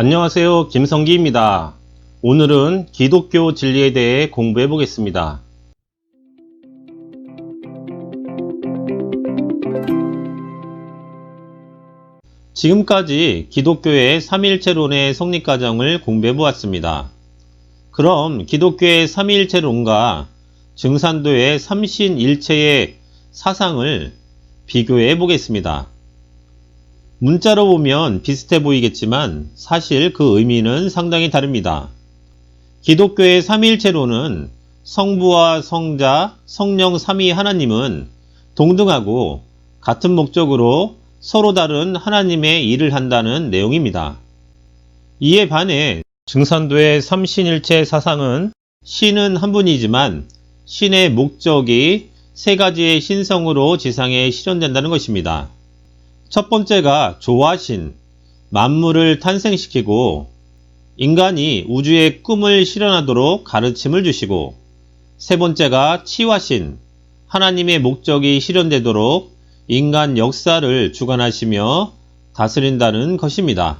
안녕하세요. 김성기입니다. 오늘은 기독교 진리에 대해 공부해 보겠습니다. 지금까지 기독교의 삼위일체론의 성립 과정을 공부해 보았습니다. 그럼 기독교의 삼위일체론과 증산도의 삼신일체의 사상을 비교해 보겠습니다. 문자로 보면 비슷해 보이겠지만 사실 그 의미는 상당히 다릅니다. 기독교의 삼위일체론은 성부와 성자, 성령 삼위 하나님은 동등하고 같은 목적으로 서로 다른 하나님의 일을 한다는 내용입니다. 이에 반해 증산도의 삼신일체 사상은 신은 한 분이지만 신의 목적이 세 가지의 신성으로 지상에 실현된다는 것입니다. 첫 번째가 조화신, 만물을 탄생시키고 인간이 우주의 꿈을 실현하도록 가르침을 주시고 세 번째가 치화신, 하나님의 목적이 실현되도록 인간 역사를 주관하시며 다스린다는 것입니다.